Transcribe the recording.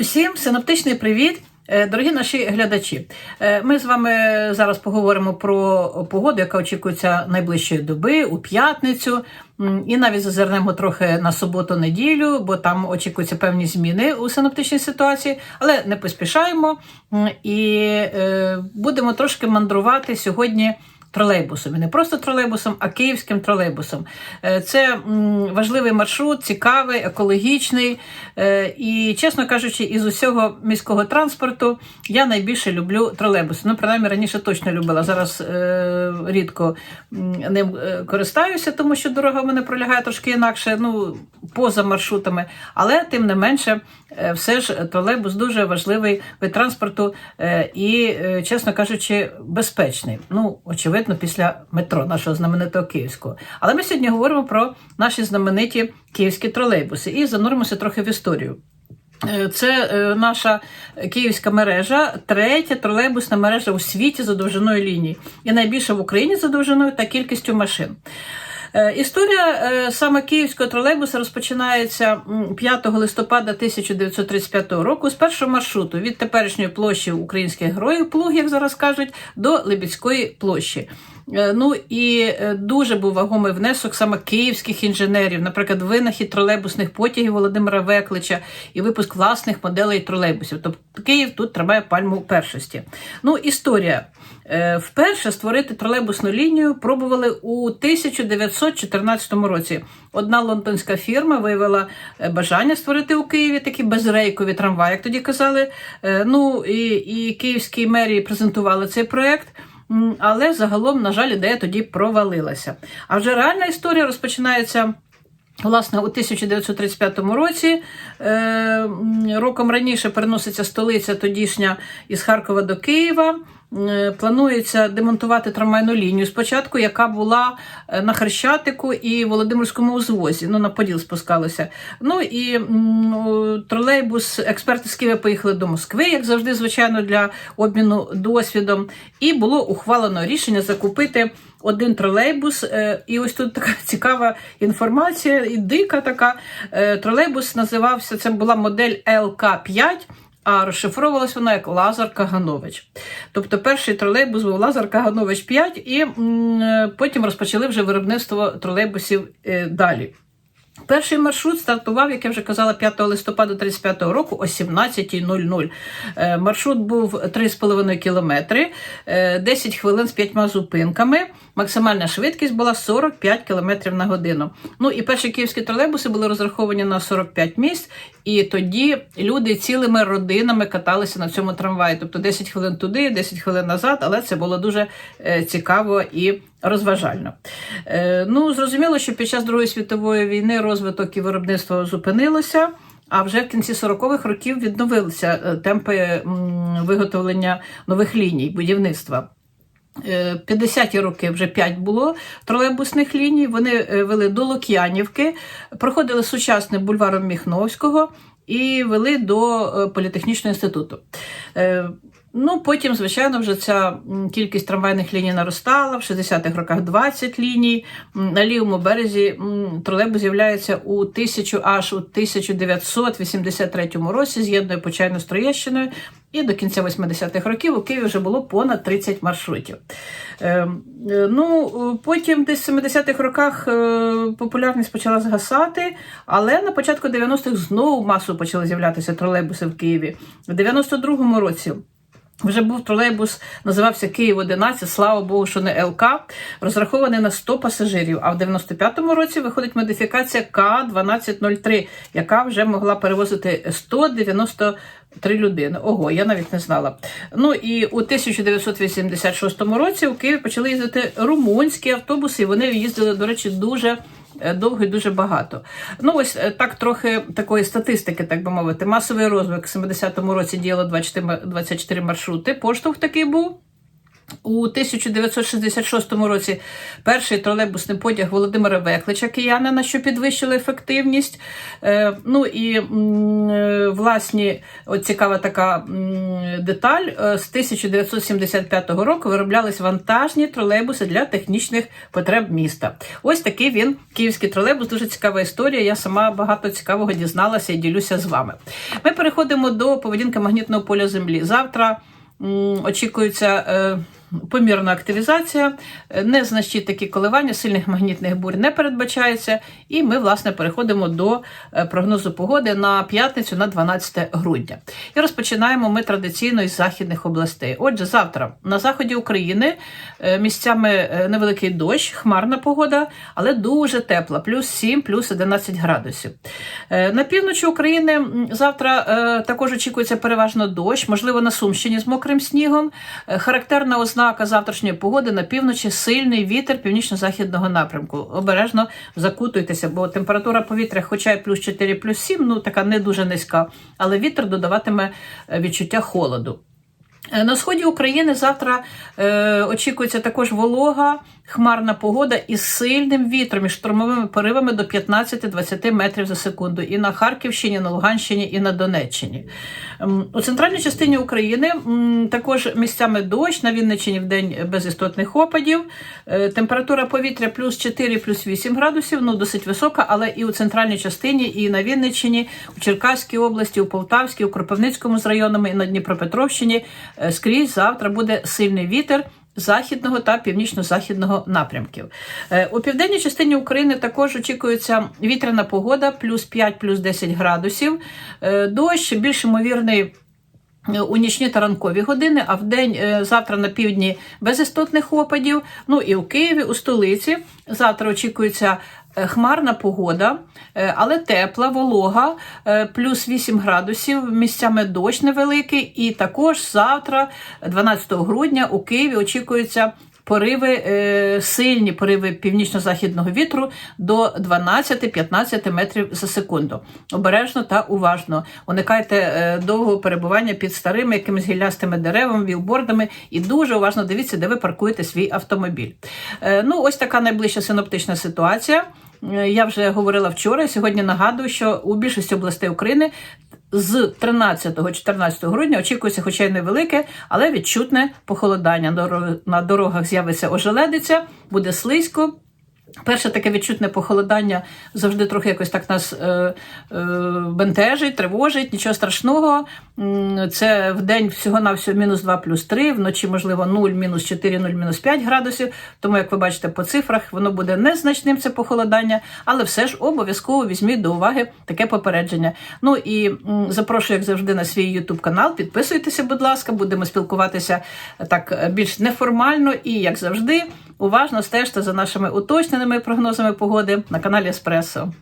Усім синоптичний привіт, Е, дорогі наші глядачі. Е, Ми з вами зараз поговоримо про погоду, яка очікується найближчої доби у п'ятницю. І навіть зазирнемо трохи на суботу-неділю, бо там очікуються певні зміни у синоптичній ситуації, але не поспішаємо і е, будемо трошки мандрувати сьогодні тролейбусом. І не просто тролейбусом, а київським тролейбусом. Е, Це важливий маршрут, цікавий, екологічний. Е, І, чесно кажучи, із усього міського транспорту я найбільше люблю тролейбуси. Ну, принаймні, раніше точно любила. Зараз е, рідко ним користаюся, тому що дорога в мене пролягає трошки інакше, ну, поза маршрутами. Але тим не менше, все ж тролейбус дуже важливий вид транспорту і, чесно кажучи, безпечний. Ну, очевидно, після метро нашого знаменитого київського. Але ми сьогодні говоримо про наші знамениті київські тролейбуси і зануримося трохи в історію. Е, Це е, наша київська мережа, третя тролейбусна мережа у світі за довжиною лінії, і найбільша в Україні за довжиною та кількістю машин. Е, Історія е, саме київського тролейбуса розпочинається м, 5 листопада 1935 року з першого маршруту від теперішньої площі українських героїв Плуг, як зараз кажуть, до Лебідської площі. Е, Ну і е, дуже був вагомий внесок саме київських інженерів, наприклад, винахід тролейбусних потягів Володимира Веклича і випуск власних моделей тролейбусів. Тобто Київ тут тримає пальму першості. Ну, історія. Е, Вперше створити тролейбусну лінію пробували у 1914 році. Одна лондонська фірма виявила бажання створити у Києві такі безрейкові трамваї, як тоді казали. Ну і, і київській мерії презентували цей проект. Але загалом, на жаль, ідея тоді провалилася. А вже реальна історія розпочинається. Власне, у 1935 році, е, роком раніше переноситься столиця тодішня із Харкова до Києва. Е, Планується демонтувати трамвайну лінію спочатку, яка була е, на Хрещатику і Володимирському узвозі. Ну, на Поділ спускалося. Ну і тролейбус, експерти з Києва поїхали до Москви, як завжди, звичайно, для обміну досвідом. І було ухвалено рішення закупити один тролейбус. Е, І ось тут така цікава інформація, і дика така. Тролейбус називався, це була модель ЛК-5. А розшифровувалась вона як Лазар Каганович. Тобто перший тролейбус був Лазар Каганович 5, і потім розпочали вже виробництво тролейбусів е, далі. Перший маршрут стартував, як я вже казала, 5 листопада 35 року о 17.00. Е, Маршрут був 3,5 кілометри, е, 10 хвилин з 5 зупинками. Максимальна швидкість була 45 км на годину. Ну і перші київські тролейбуси були розраховані на 45 місць, і тоді люди цілими родинами каталися на цьому трамваї. Тобто 10 хвилин туди, 10 хвилин назад, але це було дуже е, цікаво і розважально. Е, Ну, зрозуміло, що під час Другої світової війни розвиток і виробництво зупинилося. А вже в кінці 40-х років відновилися е, темпи виготовлення нових ліній будівництва. Е, 50-ті роки вже 5 було тролейбусних ліній. Вони е, вели до Лук'янівки, проходили сучасним бульваром Міхновського і вели до е, політехнічного інституту. Ну, потім, звичайно, вже ця кількість трамвайних ліній наростала. В 60-х роках 20 ліній. На лівому березі тролейбус з'являється у 1000 аж у 1983 році, з'єднує Почайну з Троєщиною. І до кінця 80-х років у Києві вже було понад 30 маршрутів. Е, е, ну, е, потім десь в 70-х роках е, популярність почала згасати, але на початку 90-х знову масово почали з'являтися тролейбуси в Києві. В 92-му році. Вже був тролейбус, називався Київ 11, слава Богу, що не ЛК, розрахований на 100 пасажирів. А в 95-му році виходить модифікація К-1203, яка вже могла перевозити 193 людини. Ого, я навіть не знала. Ну і у 1986 році у Києві почали їздити румунські автобуси, і вони їздили, до речі, дуже. Е, Довго і дуже багато. Ну, ось е, так трохи такої статистики, так би мовити. Масовий розвиток в 70-му році діяло 24, ма- 24 маршрути. Поштовх такий був. У 1966 році перший тролейбусний потяг Володимира Веклича киянина, що підвищили ефективність. Е, ну і е, власні, от цікава така деталь: е, з 1975 року вироблялись вантажні тролейбуси для технічних потреб міста. Ось такий він, київський тролейбус, дуже цікава історія. Я сама багато цікавого дізналася і ділюся з вами. Ми переходимо до поведінки магнітного поля Землі. Завтра очікується. Помірна активізація, незначні такі коливання, сильних магнітних бурь не передбачається. І ми, власне, переходимо до е, прогнозу погоди на п'ятницю на 12 грудня. І розпочинаємо ми традиційно із західних областей. Отже, завтра на заході України е, місцями е, невеликий дощ, хмарна погода, але дуже тепла, плюс 7, плюс 11 градусів. На півночі України завтра також очікується переважно дощ, можливо, на Сумщині з мокрим снігом. Характерна ознака завтрашньої погоди на півночі сильний вітер північно-західного напрямку. Обережно закутуйтеся, бо температура повітря, хоча й плюс 4, плюс 7, ну така не дуже низька, але вітер додаватиме е, відчуття холоду. Е, На сході України завтра е, очікується також волога, хмарна погода із сильним вітром і штормовими поривами до 15-20 метрів за секунду. І на Харківщині, на Луганщині, і на Донеччині. У центральній частині України також місцями дощ, на Вінниччині в день без істотних опадів. Е, Температура повітря плюс 4, плюс 8 градусів, ну досить висока, але і у центральній частині, і на Вінниччині, у Черкаській області, у Полтавській, у Кропивницькому з районами і на Дніпропетровщині скрізь завтра буде сильний вітер. Західного та північно-західного напрямків. Е, У південній частині України також очікується вітряна погода, плюс 5, плюс 10 градусів. Е, Дощ більш ймовірний е, у нічні та ранкові години, а в день е, завтра на півдні без істотних опадів. Ну і у Києві, у столиці. Завтра очікується е, хмарна погода, е, але тепла, волога, е, плюс 8 градусів, місцями дощ невеликий. І також завтра, 12 грудня, у Києві очікується. Пориви е, сильні пориви північно-західного вітру до 12-15 метрів за секунду. Обережно та уважно. Уникайте е, довгого перебування під старими якимись гіллястими деревами, вілбордами і дуже уважно дивіться, де ви паркуєте свій автомобіль. Е, ну, ось така найближча синоптична ситуація. Е, Я вже говорила вчора. Сьогодні нагадую, що у більшості областей України з 13-14 грудня очікується, хоча й невелике, але відчутне похолодання. На дорогах з'явиться ожеледиця, буде слизько. Перше таке відчутне похолодання завжди трохи якось так нас е, е, бентежить, тривожить, нічого страшного. Це в день всього-навсього мінус 2 плюс 3, вночі, можливо, 0, мінус 4, 0, мінус 5 градусів. Тому, як ви бачите по цифрах, воно буде незначним це похолодання, але все ж обов'язково візьміть до уваги таке попередження. Ну і запрошую, як завжди, на свій YouTube канал. Підписуйтеся, будь ласка, будемо спілкуватися так е, більш неформально і, як завжди, уважно стежте за нашими уточненими прогнозами погоди на каналі Еспресо.